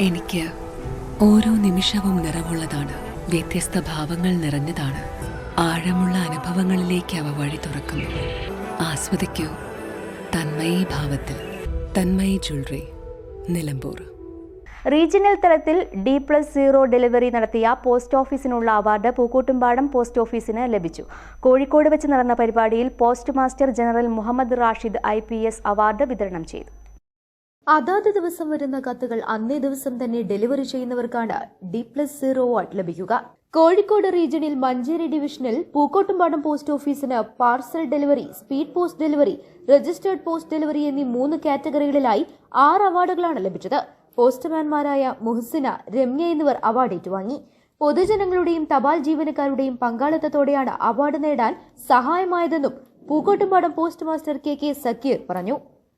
എനിക്ക് ഓരോ നിമിഷവും നിറവുള്ളതാണ്. വ്യത്യസ്ത ഭാവങ്ങൾ നിറഞ്ഞതാണ്. ആഴമുള്ള അനുഭവങ്ങളിലേക്ക് അവ വഴി തുറക്കുന്നു. ആസ്വദിക്കൂ. തന്മയി ഭാവത്തിൽ. തന്മയി ജ്വല്ലറി. നിലമ്പൂർ. റീജിയണൽ തലത്തിൽ ഡി പ്ലസ് സീറോ ഡെലിവറി നടത്തിയ പോസ്റ്റ് ഓഫീസിനുള്ള അവാർഡ് പൂക്കോട്ടുംപാടം പോസ്റ്റ് ഓഫീസിന് ലഭിച്ചു. കോഴിക്കോട് വെച്ച് നടന്ന പരിപാടിയിൽ post master general Muhammad Rashid I award വിതരണം ചെയ്തു. അതാത് ദിവസം വരുന്ന കത്തുകൾ അന്നേ ദിവസം തന്നെ ഡെലിവറി ചെയ്യുന്നവർക്കാണ് ഡി പ്ലസ് സീറോ വാട്ട് ലഭിക്കുക. കോഴിക്കോട് റീജിയണിൽ മഞ്ചേരി ഡിവിഷനിൽ പൂക്കോട്ടുംപാടം പോസ്റ്റ് ഓഫീസിന് parcel delivery speed post delivery registered post delivery എന്നീ മൂന്ന് കാറ്റഗറികളിലായി ആറ് അവാർഡുകളാണ് ലഭിച്ചത്. പോസ്റ്റ്മാൻമാരായ മുഹസിന രമ്യ എന്നിവർ അവാർഡ് ഏറ്റുവാങ്ങി പൊതുജനങ്ങളുടെയും തപാൽ ജീവനക്കാരുടെയും പങ്കാളിത്തത്തോടെയാണ് അവാർഡ് നേടാൻ സഹായമായതെന്നും Pookkottumpadam post master K K Zakir പറഞ്ഞു.